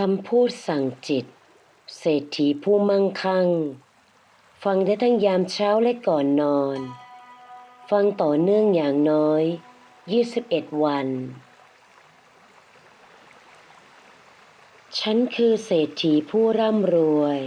คำพูดสั่งจิต เศรษฐีผู้มั่งคั่ง ฟังได้ทั้งยามเช้าและก่อนนอน ฟังต่อเนื่องอย่างน้อย 21 วัน ฉันคือเศรษฐีผู้ร่ำรวย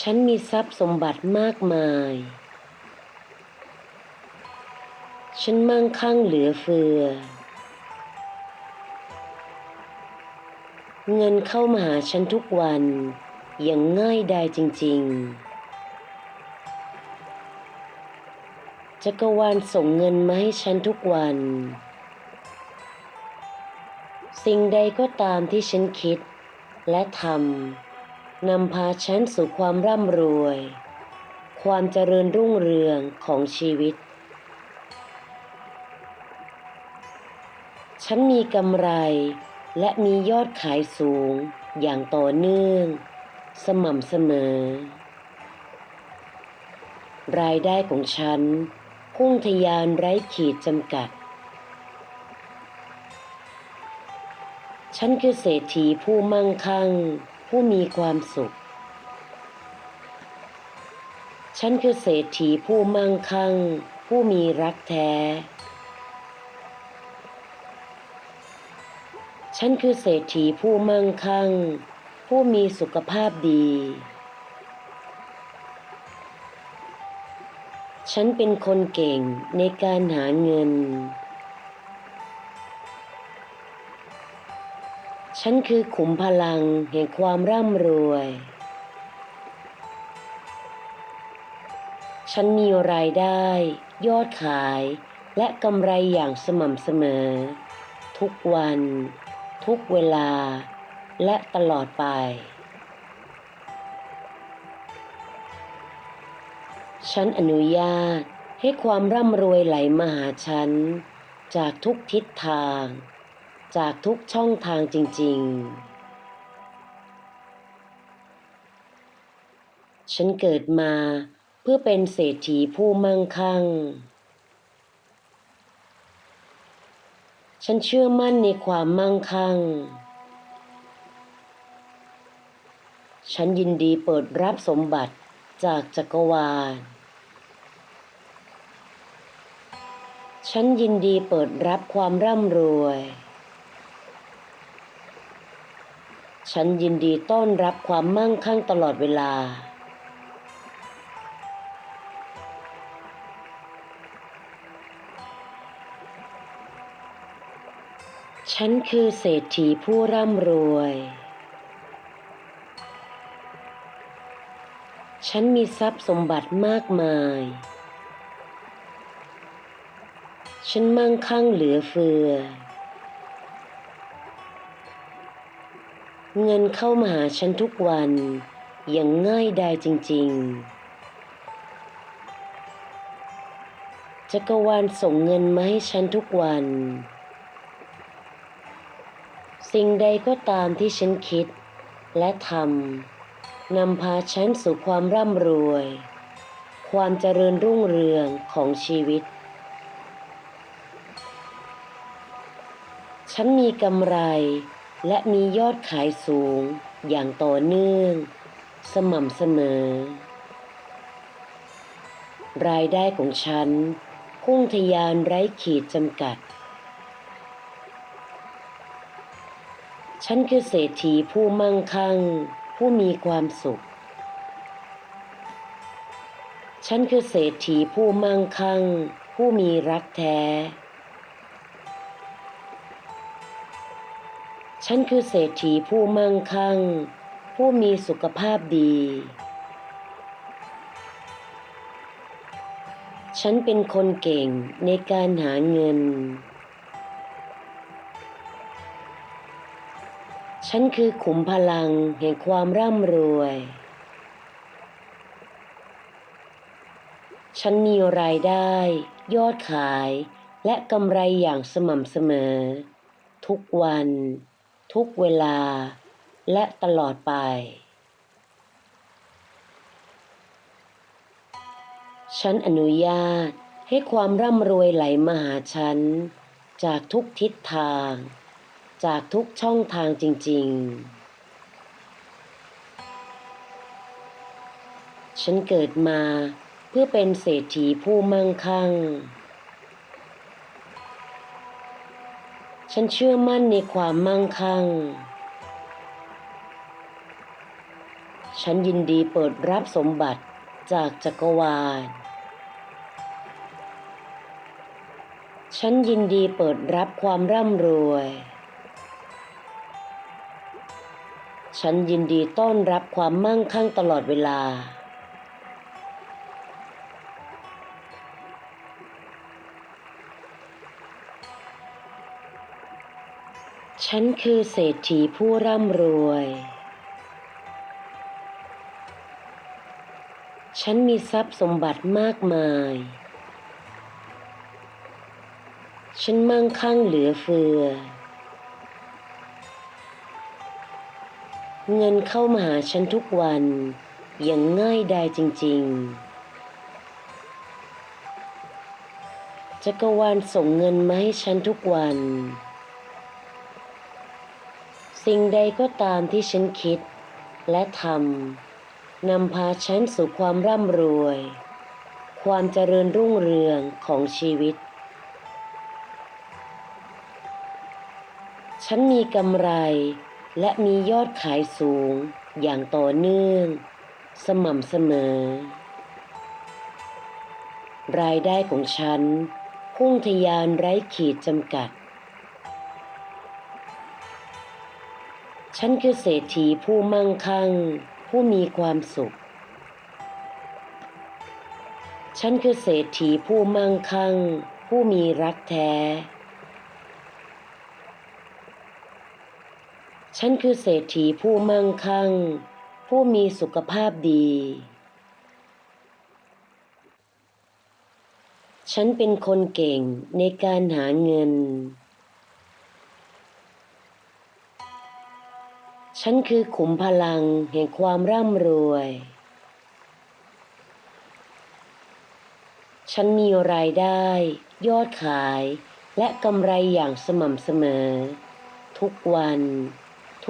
ฉันมีทรัพย์สมบัติมากมาย ฉันมั่งคั่งเหลือเฟือ เงินเข้ามาหาฉันทุกวันอย่างง่ายดายจริง ๆ จักรวาลส่งเงินมาให้ฉันทุกวัน สิ่งใดก็ตามที่ฉันคิดและทำนำพาฉันสู่ความร่ำรวย ความเจริญรุ่งเรืองของชีวิต ฉันมีกำไร และมียอดขายสูงอย่างต่อเนื่อง สม่ำเสมอ รายได้ของฉันพุ่งทะยานไร้ขีดจำกัด ฉันคือเศรษฐีผู้มั่งคั่ง ผู้มีความสุข ฉันคือเศรษฐีผู้มั่งคั่ง ผู้มีรักแท้ ฉันคือเศรษฐีผู้มั่งคั่ง ผู้มีสุขภาพดี ฉันเป็นคนเก่งในการหาเงิน ฉันคือขุมพลังแห่งความร่ำรวย ฉันมีรายได้ ยอดขาย และกำไรอย่างสม่ำเสมอ ทุกวัน ทุกเวลาและตลอดไป ฉันอนุญาตให้ความร่ำรวยไหลมาหาฉัน จากทุกทิศทาง จากทุกช่องทางจริง ๆ ฉันเกิดมาเพื่อเป็นเศรษฐีผู้มั่งคั่ง ฉันเชื่อมั่นในความมั่งคั่ง ฉันยินดีเปิดรับสมบัติจากจักรวาล ฉันยินดีเปิดรับความร่ำรวย ฉันยินดีต้อนรับความมั่งคั่งตลอดเวลา ฉันคือเศรษฐีผู้ร่ำรวย ฉันมีทรัพย์สมบัติมากมาย ฉันมั่งคั่งเหลือเฟือ เงินเข้ามาหาฉันทุกวันอย่างง่ายดายจริง ๆ จักรวาลส่งเงินมาให้ฉันทุกวัน สิ่งใดก็ตามที่ฉันคิด และทำนำพาฉันสู่ความร่ำรวย ความเจริญรุ่งเรืองของชีวิต ฉันมีกำไรและมียอดขายสูงอย่างต่อเนื่อง สม่ำเสมอ รายได้ของฉันพุ่งทะยานไร้ขีดจำกัด ฉันคือเศรษฐีผู้มั่งคั่ง ผู้มีความสุข ฉันคือเศรษฐีผู้มั่งคั่ง ผู้มีรักแท้ ฉันคือเศรษฐีผู้มั่งคั่ง ผู้มีสุขภาพดี ฉันเป็นคนเก่งในการหาเงิน ฉันคือขุมพลังแห่งความร่ำรวย ฉันมีรายได้ ยอดขาย และกำไรอย่างสม่ำเสมอ ทุกวัน ทุกเวลา และตลอดไป ฉันอนุญาตให้ความร่ำรวยไหลมาหาฉัน จากทุกทิศทาง จากทุกช่องทางจริง ๆ ฉันเกิดมาเพื่อเป็นเศรษฐีผู้มั่งคั่ง ฉันเชื่อมั่นในความมั่งคั่ง ฉันยินดีเปิดรับสมบัติจากจักรวาล ฉันยินดีเปิดรับความร่ำรวย ฉันยินดีต้อนรับความมั่งคั่งตลอดเวลา ฉันคือเศรษฐีผู้ร่ำรวย ฉันมีทรัพย์สมบัติมากมาย ฉันมั่งคั่งเหลือเฟือ เงินเข้ามาหาฉันทุกวันอย่างง่ายดายจริง ๆจักรวาลส่งเงินมาให้ฉันทุกวัน สิ่งใดก็ตามที่ฉันคิดและทำนำพาฉันสู่ความร่ำรวย ความเจริญรุ่งเรืองของชีวิต ฉันมีกำไร และมียอดขายสูงอย่างต่อเนื่อง สม่ำเสมอ รายได้ของฉันพุ่งทะยานไร้ขีดจำกัด ฉันคือเศรษฐีผู้มั่งคั่ง ผู้มีความสุข ฉันคือเศรษฐีผู้มั่งคั่ง ผู้มีรักแท้ ฉันคือเศรษฐีผู้มั่งคั่ง ผู้มีสุขภาพดี ฉันเป็นคนเก่งในการหาเงิน ฉันคือขุมพลังแห่งความร่ำรวย ฉันมีรายได้ ยอดขายและกำไรอย่างสม่ำเสมอ ทุกวัน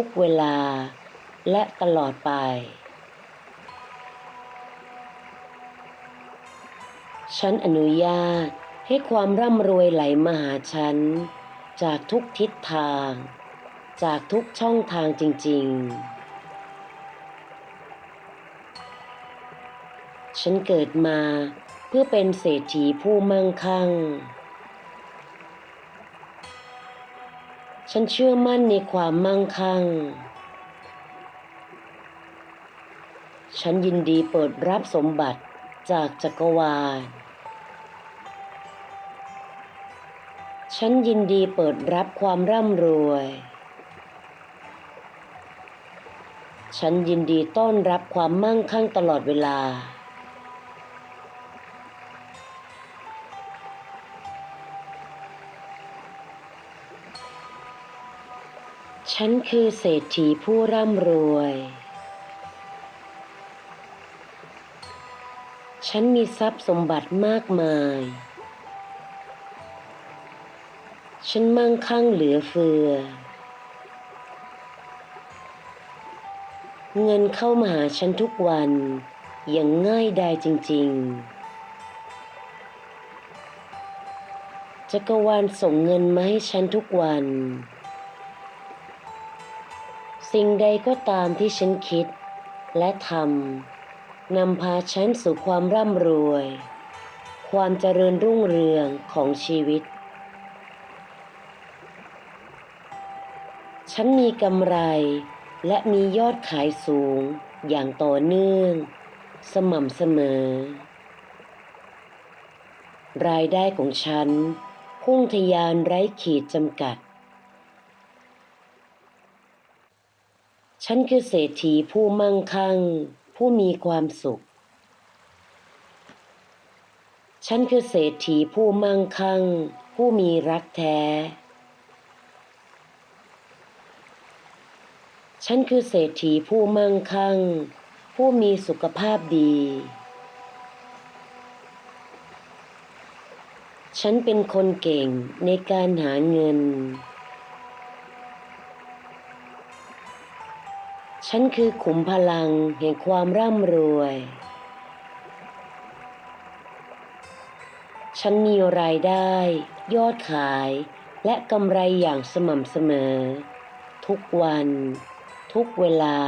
ทุกเวลาและตลอดไป ฉันอนุญาตให้ความร่ำรวยไหลมาหาฉัน จากทุกทิศทาง จากทุกช่องทางจริง ๆ ฉันเกิดมาเพื่อเป็นเศรษฐีผู้มั่งคั่ง ฉันเชื่อมั่นในความมั่งคั่ง ฉันยินดีเปิดรับสมบัติจากจักรวาล ฉันยินดีเปิดรับความร่ำรวย ฉันยินดีต้อนรับความมั่งคั่งตลอดเวลา ฉันคือเศรษฐีผู้ร่ำรวย ฉันมีทรัพย์สมบัติมากมาย ฉันมั่งคั่งเหลือเฟือ เงินเข้ามาหาฉันทุกวัน อย่างง่ายดายจริง ๆ จักรวาลส่งเงินมาให้ฉันทุกวัน สิ่งใดก็ตามที่ฉันคิด และทำนำพาฉันสู่ความร่ำรวย ความเจริญรุ่งเรืองของชีวิต ฉันมีกำไรและมียอดขายสูงอย่างต่อเนื่อง สม่ำเสมอ รายได้ของฉันพุ่งทะยานไร้ขีดจำกัด ฉันคือเศรษฐีผู้มั่งคั่ง ผู้มีความสุข ฉันคือเศรษฐีผู้มั่งคั่ง ผู้มีรักแท้ ฉันคือเศรษฐีผู้มั่งคั่ง ผู้มีสุขภาพดี ฉันฉันเป็นคนเก่งในการหาเงิน ฉันคือขุมพลังแห่งความร่ำรวย ฉันมีรายได้ ยอดขาย และกำไรอย่างสม่ำเสมอ ทุกวัน ทุกเวลา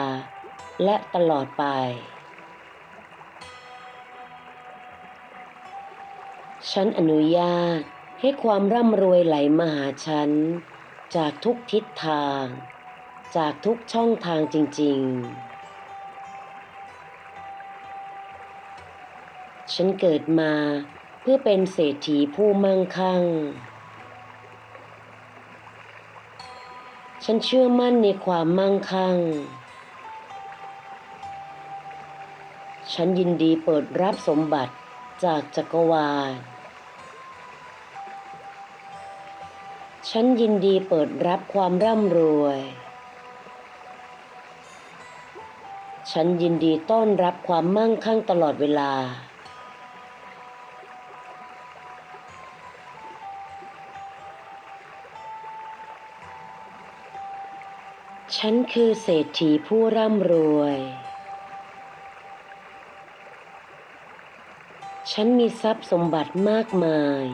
และตลอดไป ฉันอนุญาตให้ความร่ำรวยไหลมาหาฉัน จากทุกทิศทาง จากทุกช่องทางจริง ๆ ฉันเกิดมาเพื่อเป็นเศรษฐีผู้มั่งคั่ง ฉันเชื่อมั่นในความมั่งคั่ง ฉันยินดีเปิดรับสมบัติจากจักรวาล ฉันยินดีเปิดรับความร่ำรวย ฉันยินดีต้อนรับความมั่งคั่งตลอดเวลา ฉันคือเศรษฐีผู้ร่ำรวย ฉันมีทรัพย์สมบัติมากมาย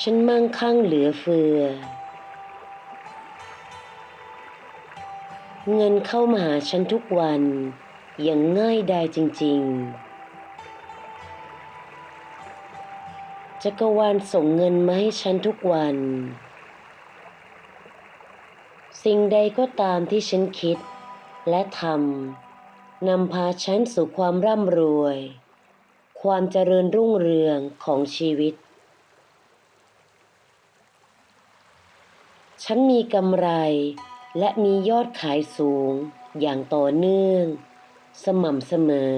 ฉันมั่งคั่งเหลือเฟือ เงินเข้ามาหาฉันทุกวันอย่างง่ายดายจริง ๆ จักรวาลส่งเงินมาให้ฉันทุกวัน สิ่งใดก็ตามที่ฉันคิด และทำนำพาฉันสู่ความร่ำรวย ความเจริญรุ่งเรืองของชีวิต ฉันมีกำไร และมียอดขายสูงอย่างต่อเนื่อง สม่ำเสมอ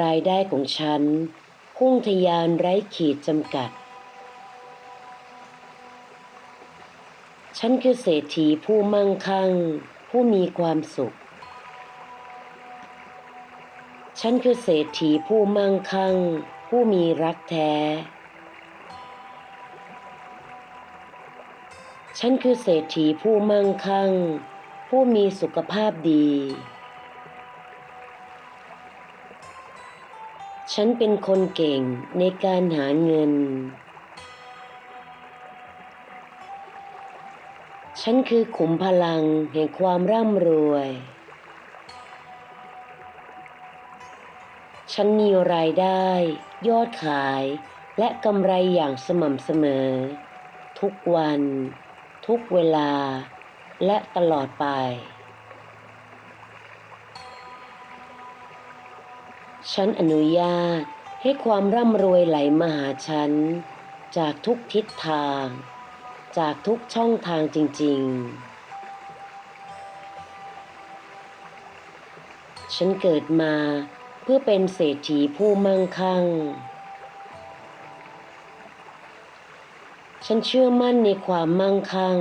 รายได้ของฉันพุ่งทะยานไร้ขีดจำกัด ฉันคือเศรษฐีผู้มั่งคั่ง ผู้มีความสุข ฉันคือเศรษฐีผู้มั่งคั่ง ผู้มีรักแท้ ฉันคือเศรษฐีผู้มั่งคั่ง ผู้มีสุขภาพดี ฉันเป็นคนเก่งในการหาเงิน ฉันคือขุมพลังแห่งความร่ำรวย ฉันมีรายได้ ยอดขาย และกำไรอย่างสม่ำเสมอ ทุกวัน ทุกเวลาและตลอดไป ฉันอนุญาตให้ความร่ำรวยไหลมาหาฉัน จากทุกทิศทาง จากทุกช่องทางจริง ๆ ฉันเกิดมาเพื่อเป็นเศรษฐีผู้มั่งคั่ง ฉันเชื่อมั่นในความมั่งคั่ง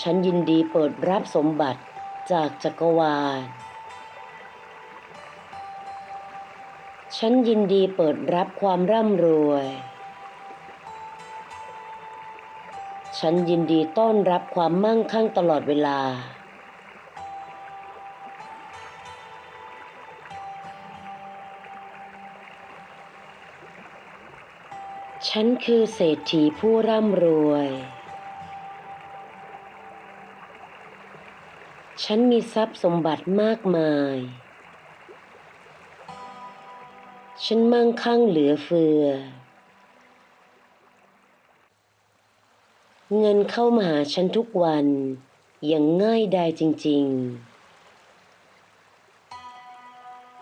ฉันยินดีเปิดรับสมบัติจากจักรวาล ฉันยินดีเปิดรับความร่ำรวย ฉันยินดีต้อนรับความมั่งคั่งตลอดเวลา ฉันคือเศรษฐีผู้ร่ำรวย ฉันมีทรัพย์สมบัติมากมาย ฉันมั่งคั่งเหลือเฟือ เงินเข้ามาหาฉันทุกวันอย่างง่ายดายจริง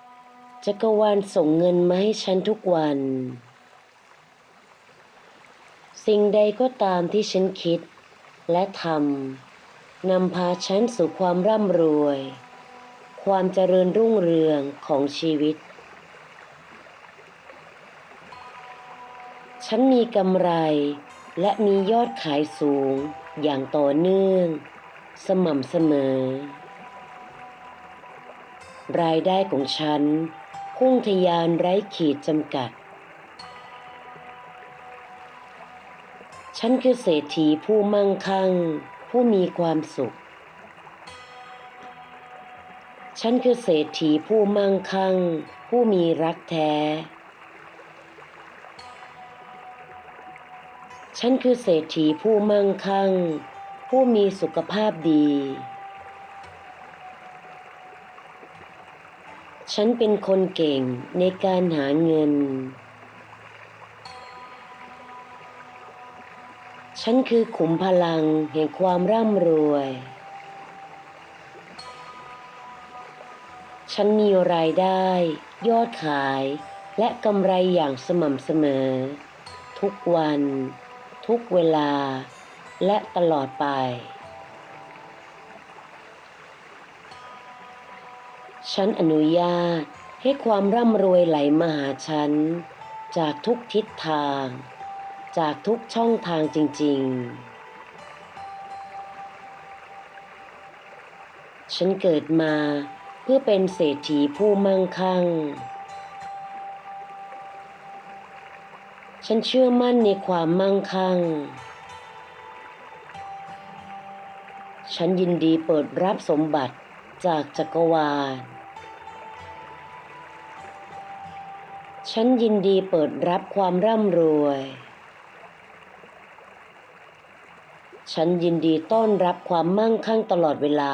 ๆ จักรวาลส่งเงินมาให้ฉันทุกวัน สิ่งใดก็ตามที่ฉันคิด และทำนำพาฉันสู่ความร่ำรวย ความเจริญรุ่งเรืองของชีวิต ฉันมีกำไรและมียอดขายสูงอย่างต่อเนื่อง สม่ำเสมอ รายได้ของฉันพุ่งทะยานไร้ขีดจำกัด ฉันคือเศรษฐีผู้มั่งคั่ง ผู้มีความสุข ฉันคือเศรษฐีผู้มั่งคั่ง ผู้มีรักแท้ ฉันคือเศรษฐีผู้มั่งคั่ง ผู้มีสุขภาพดี ฉันเป็นคนเก่งในการหาเงิน ฉันคือขุมพลังแห่งความร่ำรวย ฉันมีรายได้ ยอดขาย และกำไรอย่างสม่ำเสมอ ทุกวัน ทุกเวลา และตลอดไป ฉันอนุญาตให้ความร่ำรวยไหลมาหาฉัน จากทุกทิศทาง จากทุกช่องทางจริง ๆ ฉันเกิดมาเพื่อเป็นเศรษฐีผู้มั่งคั่ง ฉันเชื่อมั่นในความมั่งคั่ง ฉันยินดีเปิดรับสมบัติจากจักรวาล ฉันยินดีเปิดรับความร่ำรวย ฉันยินดีต้อนรับความมั่งคั่งตลอดเวลา